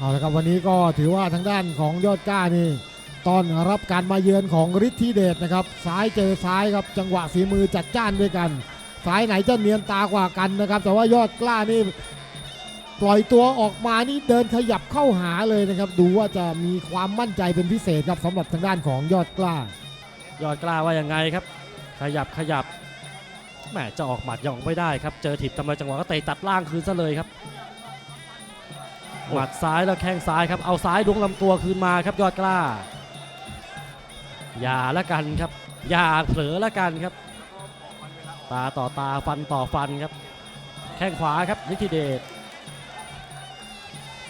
เอาละครับวันนี้ก็ถือว่าทางด้านของยอดกล้านี่ตอนรับการมาเยือนของฤทธิเดชนะครับซ้ายเจอซ้ายครับจังหวะฝีมือจัดจ้านด้วยกันซ้ายไหนจะเนียนตากว่ากันนะครับ แต่ว่ายอดกล้านี่ปล่อยตัวออกมานี่เดินขยับเข้าหาเลยนะครับ ดูว่าจะมีความมั่นใจเป็นพิเศษครับสำหรับทางด้านของยอดกล้า ยอดกล้าว่ายังไงครับ ขยับขยับแหมจะออกหมัดยังออกไม่ได้ครับ เจอถีบทำลายจังหวะก็เตะตัดล่างคืนซะเลยครับ หมัดซ้ายแล้วแข้งซ้ายครับเอาซ้ายล้วงลำตัวคืนมาครับยอดกล้า อย่าละกันครับ อย่าเผลอละกันครับ ตาต่อตาฟันต่อฟันครับ แข้งขวาครับนิติเดช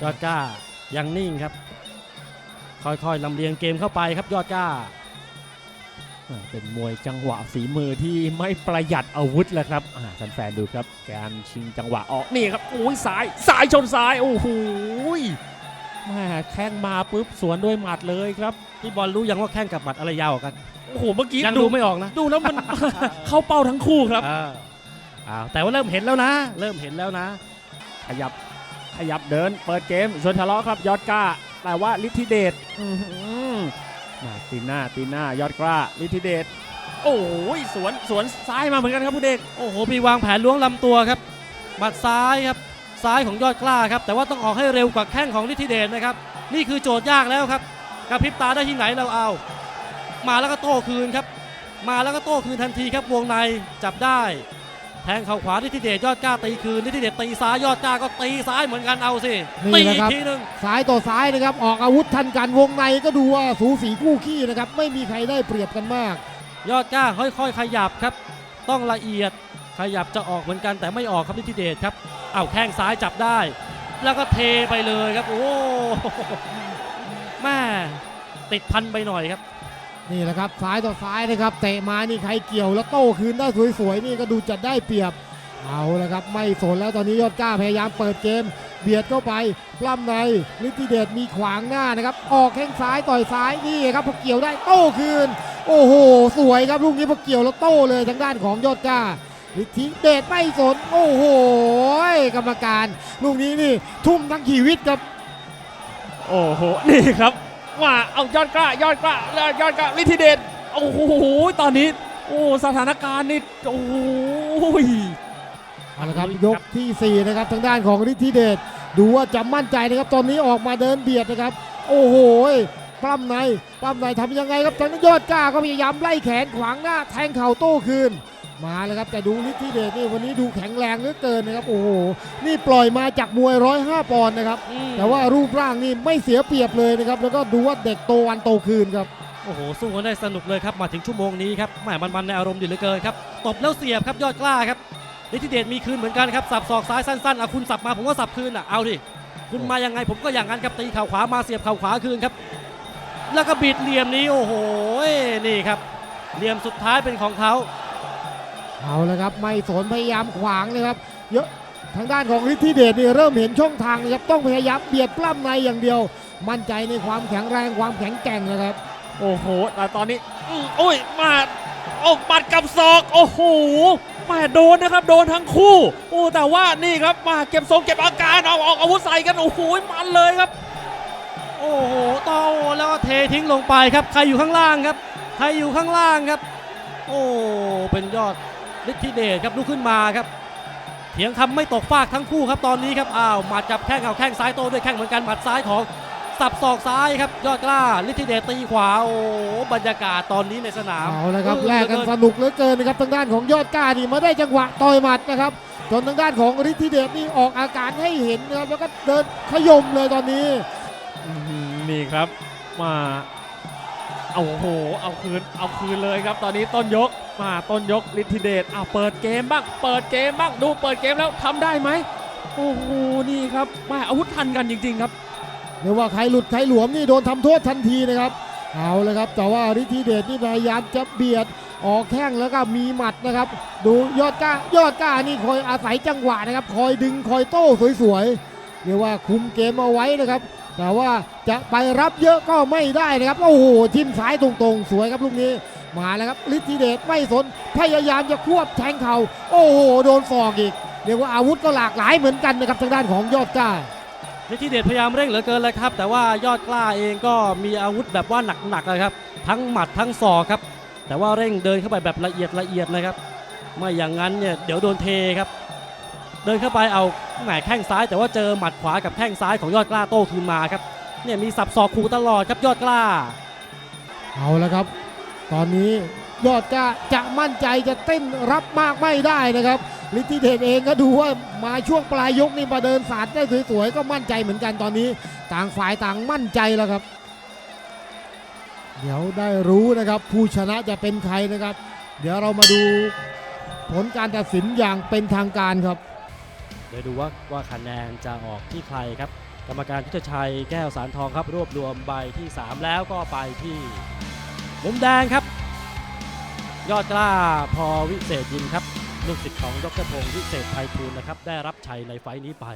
ยอดกล้ายังนิ่งครับ ค่อยๆลำเลียงเกมเข้าไปครับยอดกล้า เป็นมวยจังหวะฝีมือที่ไม่ประหยัดอาวุธแหละครับอ่าแฟนๆดูครับ การชิงจังหวะออกนี่ครับโอ้ยซ้ายซ้ายชนซ้ายโอ้โหแม่แข้งมาปุ๊บสวนด้วยหมัดเลยครับพี่บอลรู้ยังว่าแข้งกับหมัดอะไรยาวกว่ากันโอ้โหเมื่อกี้ยังดูดูไม่ออกนะดูแล้วมันเข้าเป้าทั้งคู่ครับอ่าอ้าวแต่ว่าเริ่มเห็นแล้วนะ เริ่มเห็นแล้วนะ ขยับขยับเดิน เปิดเกมชวนทะเลาะครับยอดกล้าแต่ว่าฤทธิเดชอื้อหือมา ตีนหน้าตีนหน้ายอดกล้าฤทธิเดชโอ้ยสวนสวนซ้ายมาเหมือนกันครับผู้เด็กโอ้โหพีวางแผนล้วงลำตัวครับหมัดซ้ายครับซ้ายของยอดกล้าครับแต่ว่าต้องออกให้เร็วกว่าแข้งของฤทธิเดชนะครับนี่คือโจทย์ยากแล้วครับกระพริบตาได้ที่ไหนเราเอา มาแล้วก็โต้คืนครับ มาแล้วก็โต้คืนทันทีครับวงในจับได้ แทงเข่าขวาฤทธิเดชยอดกล้าตีคืนฤทธิเดชตีซ้ายยอดกล้าก็ตีซ้ายเหมือนกันเอาสินี่ตีแหละอีกครับทีหนึงซ้ายต่อซ้ายนะครับ ออกอาวุธทันกันวงในก็ดูว่าสูสีคู่ขี้นะครับ ไม่มีใครได้เปรียบกันมาก ยอดกล้าค่อยๆ ขยับครับ ต้องละเอียดขยับจะออกเหมือนกันแต่ไม่ออกครับฤทธิเดชครับเอาแข้งซ้ายจับได้ แล้วก็เทไปเลยครับ โอ้แม่ติดพันไปหน่อยครับ นี่แหละครับซ้ายต่อซ้ายนะครับเตะมานี่ใครเกี่ยวแล้วโต้คืนได้สวยๆนี่ก็ดูจะได้เปรียบเอาละครับไม่สนแล้วตอนนี้ยอดกล้าพยายามเปิดเกม เบียดเข้าไปปล้ำในฤทธิเดชมีขวางหน้านะครับ ออกแข้งซ้ายต่อยซ้ายนี่ครับพอเกี่ยวได้โต้คืน โอ้โห สวยครับลูกนี้พอเกี่ยวแล้วโต้เลยทางด้านของยอดกล้าฤทธิเดชไม่สนโอ้โหกรรมการ ลูกนี้นี่ทุ่มทั้งชีวิตครับ โอ้โหนี่ครับ ว่าเอายอดกล้ายอดกล้ายอดกล้าฤทธิเดชโอ้โหตอนนี้ โอ้สถานการณ์นี่โอ้โหเอาละครับยกทีสี่ 4 นะครับทางด้านของฤทธิเดชดูว่าจะมั่นใจนะครับ ตอนนี้ออกมาเดินเบียดนะครับ โอ้โหปล้ำในปล้ำในทำยังไงครับทางด้นยอดกล้าก็พยายามไล่แขนขวางหน้าแทงเข่าโต้คืน มาแล้วครับแต่ดูฤทธิเดชนี่วันนี้ดูแข็งแรงเหลือเกินนะครับโอ้โหนี่ปล่อยมาจากมวย105ปอนด์นะครับ แต่ว่ารูปร่างนี่ไม่เสียเปรียบเลยนะครับแล้วก็ดูว่าเด็กโตวันโตคืนครับโอ้โหสู้กันได้สนุกเลยครับมาถึงชั่วโมงนี้ครับแหมมันๆในอารมณ์ดีเหลือเกินครับตบแล้วเสียบครับยอดกล้าครับฤทธิเดชมีคืนเหมือนกันครับสับศอกซ้ายสั้นๆอะคุณสับมาผมก็สับคืนอะเอาดิคุณมายังไงผมก็อย่างนั้นครับตีเข่าขวามาเสียบเข่าขวาคืนครับ แล้วก็บิดเหลี่ยมนี้โอ้โหนี่ครับเหลี่ยมสุดท้ายเป็นของเขา เอาละครับไม่สนพยายามขวางเลยครับเยอะทางด้านของฤทธิเดชนี่เริ่มเห็นช่องทางนะครับต้องพยายามเบียดปล้ำในอย่างเดียว มั่นใจในความแข็งแรงความแข็งแกร่งนะครับ โอ้โหแต่ตอนนี้อืมโอ้ยมาโอ้ปัดกับศอกโอ้โหมาโดนนะครับโดนทั้งคู่โอ้แต่ว่านี่ครับมาเก็บทรงเก็บอาการเอาออกอาวุธใส่กันโอ้โหมันเลยครับ โอ้โหโตแล้วก็เททิ้งลงไปครับ ใครอยู่ข้างล่างครับ ใครอยู่ข้างล่างครับ โอ้เป็นยอด ฤทธิเดชครับลุกขึ้นมาครับเถียงคำไม่ตกฟากทั้งคู่ครับตอนนี้ครับอ้าวหมัดจับแข้งเอาแข้งซ้ายโตด้วยแข้งเหมือนกันหมัดซ้ายของสับศอกซ้ายครับยอดกล้าฤทธิเดชตีขวาโอ้บรรยากาศตอนนี้ในสนามเอาละครับออแลกกันเหสอนุกเหลือเกินนะครับทางด้านของยอดกล้านี่มาได้จังหวะต่อยหมัดนะครับจนทางด้านของฤทธิเดชนี่ออกอาการให้เห็นนะครับแล้วก็เดินขยมเลยตอนนี้อื้อหือนี่ครับมาเอาโอ้โหเอาคืนเอาคืนเลยครับตอนนี้ต้นยก มาต้นยกฤทธิเดชเอาเปิดเกมบ้าง เปิดเกมบ้าง ดูเปิดเกมแล้วทำได้ไหมโอ้โห นี่ครับมาอาวุธทันกันจริง ๆ ครับเรียกว่าใครหลุดใครหลวมนี่โดนทำโทษทันทีนะครับ เอาเลยครับ แต่ว่าฤทธิเดชนี่พยายามจะเบียดออกแข้งแล้วก็มีหมัดนะครับ ดูยอดก้ายอดก้านี่คอยอาศัยจังหวะนะครับ คอยดึงคอยโต้สวยๆเรียกว่าคุมเกมเอาไว้นะครับ แต่ว่าจะไปรับเยอะก็ไม่ได้นะครับ โอ้โหทิมซ้ายตรงๆ สวยครับลูกนี้ มาแล้วครับฤทธิเดชไม่สนพยายามจะควบแทงเข่าโอ้โหโดนศอกอีกเรียกว่าอาวุธก็หลากหลายเหมือนกันนะครับทางด้านของยอดกล้าฤทธิเดชพยายามเร่งเหลือเกินเลยครับ แต่ว่ายอดกล้าเองก็มีอาวุธแบบว่าหนักๆเลยครับ ทั้งหมัดทั้งศอกครับ แต่ว่าเร่งเดินเข้าไปแบบละเอียดละเอียดนะครับ ไม่อย่างนั้นเนี่ยเดี๋ยวโดนเทครับ เดินเข้าไปเอาแหมแข้งซ้าย แต่ว่าเจอหมัดขวากับแข้งซ้ายของยอดกล้าโต้คืนมาครับเนี่ยมีสับศอกขู่ตลอดครับยอดกล้า เอาแล้วครับ ตอนนี้ยอดกล้าจะมั่นใจจะเต้นรับมากไม่ได้นะครับลิทธิเดชเองก็ดูว่ามาช่วงปลายยกนี่มาเดินสาดได้สวยๆก็มั่นใจเหมือนกันตอนนี้ ต่างฝ่ายต่างมั่นใจแล้วครับ เดี๋ยวได้รู้นะครับผู้ชนะจะเป็นใครนะครับ เดี๋ยวเรามาดูผลการตัดสินอย่างเป็นทางการครับเดี๋ยวดูว่าว่าคะแนนจะออกที่ใครครับ กรรมการพิชชัยแก้วสารทองครับ รวบรวมใบที่ 3 แล้วก็ไปที่ มุมแดงครับ ยอดกล้าพอวิเศษยินครับ ลูกศิษย์ของดรพงศ์วิเศษไพฑูรย์นะครับ ได้รับชัยในไฟต์นี้ไป